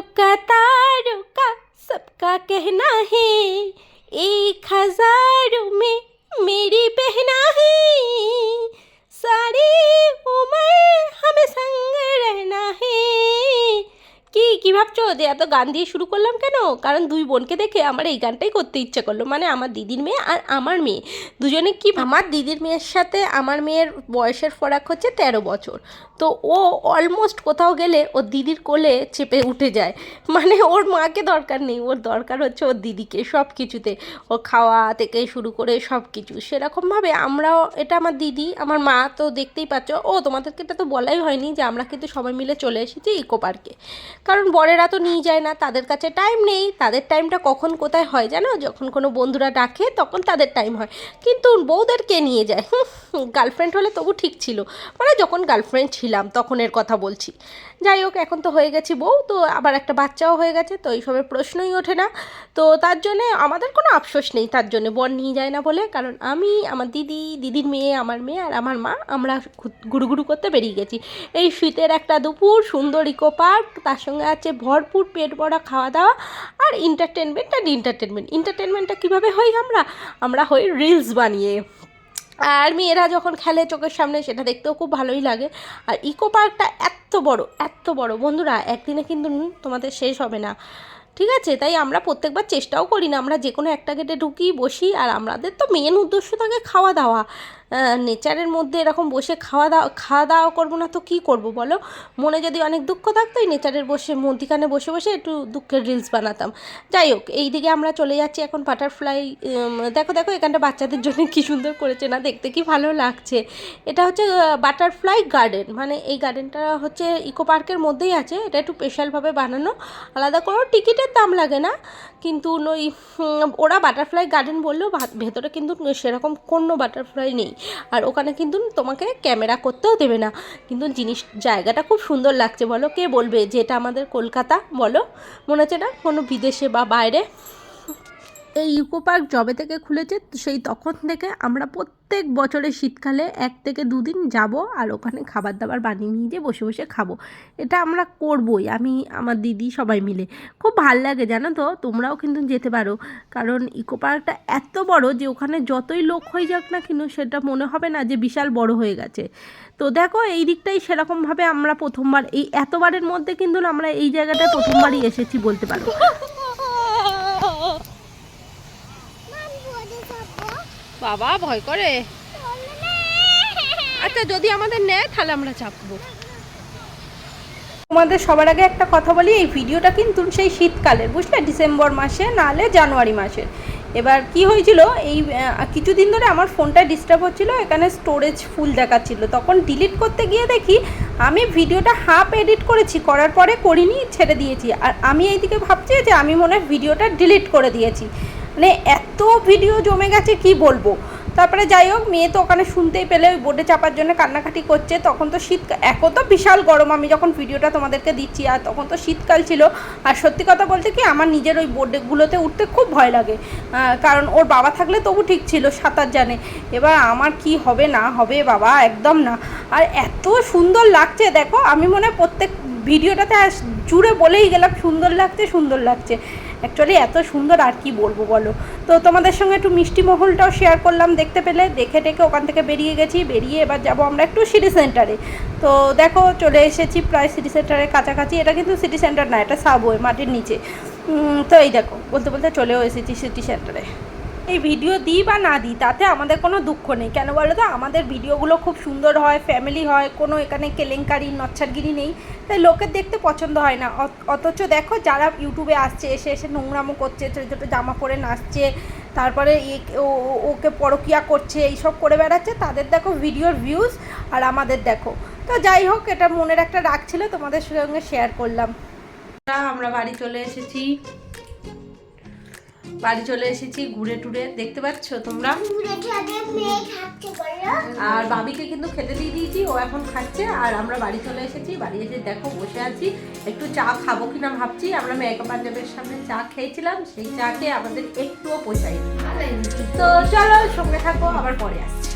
रुका का सबका कहना है एक हज़ारों में मेरी बहना है। যে এত গান দিয়ে শুরু করলাম কেন? কারণ দুই বোনকে দেখে আমার এই গানটাই করতে ইচ্ছে করল। মানে আমার দিদির মেয়ে আর আমার মেয়ে। দুজনে কি আমার দিদির মেয়ের সাথে আমার মেয়ের বয়সের ফরাক হচ্ছে তেরো বছর। তো ও অলমোস্ট কোথাও গেলে ওর দিদির কোলে চেপে উঠে যায়। মানে ওর মাকে দরকার নেই। ওর দরকার হচ্ছে ওর দিদিকে সব কিছুতে ও খাওয়া থেকে শুরু করে সব কিছু সেরকমভাবে আমরাও, এটা আমার দিদি, আমার মা তো দেখতেই পাচ্ছ। ও তোমাদেরকে এটা তো বলাই হয়নি যে আমরা কিন্তু সবাই মিলে চলে এসেছি ইকো পার্কে। কারণ বরেরা তো নিয়ে যায় না, তাদের কাছে টাইম নেই। তাদের টাইমটা কখন কোথায় হয় জানো? যখন কোনো বন্ধুরা ডাকে, তখন তাদের টাইম হয়। কিন্তু বউদেরকে নিয়ে যায়। গার্লফ্রেন্ড হলে তবু ঠিক ছিল। মানে যখন গার্লফ্রেন্ড ছিলাম তখনের কথা বলছি। যাই হোক, এখন তো হয়ে গেছি বউ, তো আবার একটা বাচ্চাও হয়ে গেছে, তো এইসবের প্রশ্নই ওঠে না। তো তার জন্যে আমাদের কোনো আফসোস নেই, তার জন্য বর নিয়ে যায় না বলে। কারণ আমি, আমার দিদি, দিদির মেয়ে, আমার মেয়ে আর আমার মা, আমরা গুড়ুগুড়ু করতে বেরিয়ে গেছি। এই শীতের একটা দুপুর, সুন্দর ইকো পার্ক তার সঙ্গে আছে ভরপুর পেট ভরা খাওয়া দাওয়া আর এন্টারটেনমেন্ট আর এন্টারটেনমেন্ট এন্টারটেনমেন্টটা কীভাবে হই আমরা? আমরা হই রিলস বানিয়ে। আর মেয়েরা যখন খেলে চোখের সামনে, সেটা দেখতেও খুব ভালোই লাগে। আর ইকো পার্কটা এত বড় এত বড়। বন্ধুরা, একদিনে কিন্তু তোমাদের শেষ হবে না। ঠিক আছে? তাই আমরা প্রত্যেকবার চেষ্টাও করি না। আমরা যে কোনো একটা গেটে ঢুকি, বসি, আর আমাদের তো মেন উদ্দেশ্য থাকে খাওয়া দাওয়া নেচারের মধ্যে এরকম বসে খাওয়া দাওয়া খাওয়া দাওয়া করব না তো কী করব বলো? মনে যদি অনেক দুঃখ থাকতো এই নেচারের বসে মধ্যিখানে বসে বসে একটু দুঃখের রিলস বানাতাম। যাই হোক, এই দিকে আমরা চলে যাচ্ছি এখন বাটারফ্লাই দেখো দেখো, এখানটা বাচ্চাদের জন্য কী সুন্দর করেছে না? দেখতে কি ভালো লাগছে? এটা হচ্ছে বাটারফ্লাই গার্ডেন মানে এই গার্ডেনটা হচ্ছে ইকো পার্কের মধ্যেই আছে। এটা একটু স্পেশালভাবে বানানো, আলাদা কোনো টিকিটের দাম লাগে না। কিন্তু ওই ওরা বাটারফ্লাই গার্ডেন বললেও ভেতরে কিন্তু সেরকম কোনো বাটারফ্লাই নেই। আর ওখানে কিন্তু তোমাকে ক্যামেরা করতেও দেবে না। কিন্তু জিনিস, জায়গাটা খুব সুন্দর লাগছে। বলো, কে বলবে যে এটা আমাদের কলকাতা? বলো, মনে হচ্ছে না কোনো বিদেশে বা বাইরে? এই ইকো পার্ক যবে থেকে খুলেছে, সেই তখন থেকে আমরা প্রত্যেক বছরের শীতকালে এক থেকে দুদিন যাব আর ওখানে খাবার দাবার বানিয়ে নিয়ে যেয়ে বসে বসে খাব। এটা আমরা করবই, আমি, আমার দিদি সবাই মিলে। খুব ভালো লাগে, জানো তো? তোমরাও কিন্তু যেতে পারো। কারণ ইকো পার্কটা এত বড় যে ওখানে যতই লোক হয়ে যাক না কিন্তু সেটা মনে হবে না যে বিশাল বড় হয়ে গেছে। তো দেখো, এই দিকটাই সেরকমভাবে আমরা প্রথমবার, এই এতবারের মধ্যে কিন্তু আমরা এই জায়গাটায় প্রথমবারই এসেছি বলতে পারো। বাবা, ভয় করে। আচ্ছা যদি আমাদের নেয়, তাহলে আমরা চাপবো। তোমাদের সবার আগে একটা কথা বলি, এই ভিডিওটা কিন্তু সেই শীতকালের বুঝলে? ডিসেম্বর মাসে নাহলে জানুয়ারি মাসের এবার কি হয়েছিল, এই কিছুদিন ধরে আমার ফোনটা ডিস্টার্ব হচ্ছিল, এখানে স্টোরেজ ফুল দেখাচ্ছিলো। তখন ডিলিট করতে গিয়ে দেখি, আমি ভিডিওটা হাফ এডিট করেছি, করার পরে করিনি, ছেড়ে দিয়েছি। আর আমি এইদিকে ভাবছি যে, আমি মনে হয় ভিডিওটা ডিলিট করে দিয়েছি। মানে এত ভিডিও জমে গেছে, কি বলব? তারপরে যাই হোক, মেয়ে তো ওখানে শুনতেই পেলে, ওই বোর্ডে চাপার জন্য কান্নাকাটি করছে। তখন তো শীত, এখন তো বিশাল গরম। আমি যখন ভিডিওটা তোমাদেরকে দিচ্ছি, আর তখন তো শীতকাল ছিল। আর সত্যি কথা বলতে কি, আমার নিজের ওই বোর্ডেগুলোতে উঠতে খুব ভয় লাগে। কারণ ওর বাবা থাকলে তবু ঠিক ছিল, সাঁতার জানে। এবার আমার কি হবে, না হবে, বাবা, একদম না। আর এত সুন্দর লাগছে, দেখো, আমি মনে হয় প্রত্যেক ভিডিওটাতে জুড়ে বলেই গেলাম, সুন্দর লাগছে সুন্দর লাগছে। অ্যাকচুয়ালি এত সুন্দর আর কি বলব বলো? তো তোমাদের সঙ্গে একটু মিষ্টি মহলটাও শেয়ার করলাম, দেখতে পেলে, দেখে টেকে ওখান থেকে বেরিয়ে গেছি, বেরিয়ে এবার যাব আমরা একটু সিটি সেন্টারে তো দেখো, চলে এসেছি প্রায় সিটি সেন্টারের কাছাকাছি, এটা কিন্তু সিটি সেন্টার না, এটা সাবওয়ে মাটির নিচে। তো এই দেখো, বলতে বলতে চলেও এসেছি সিটি সেন্টারে এই ভিডিও দিই বা না দিই, তাতে আমাদের কোনো দুঃখ নেই। কেন বলো তো? আমাদের ভিডিওগুলো খুব সুন্দর হয় ফ্যামিলি হয়, কোনো এখানে কেলেঙ্কারি, নচ্ছারগিরি নেই। তাই লোকের দেখতে পছন্দ হয় না। অথ- অথচ দেখো যারা ইউটিউবে আসছে, এসে এসে নোংরামো করছে, ছোটো ছোটো জামা পরে নাচছে, তারপরে ওকে পরকিয়া করছে, এইসব করে বেড়াচ্ছে, তাদের দেখো ভিডিওর ভিউজ আর আমাদের দেখো। তো যাই হোক, এটা মনের একটা রাগ ছিল, তোমাদের সঙ্গে শেয়ার করলাম। আমরা বাড়ি চলে এসেছি। বাড়ি চলে এসেছি ঘুরে টুরে। দেখতে পাচ্ছ তোমরা? আর বাবিকে কিন্তু খেতে দিয়ে দিয়েছি, ও এখন খাচ্ছে। আর আমরা বাড়ি চলে এসেছি, বাড়ি এসে দেখো বসে আছি। একটু চা খাব কিনা ভাবছি। আমরা মেয়েকা পাঞ্জাবের সামনে চা খেয়েছিলাম, সেই চা খেয়ে আমাদের একটুও পোষায়নি তো চলো সঙ্গে থাকো, আবার পরে আসছি।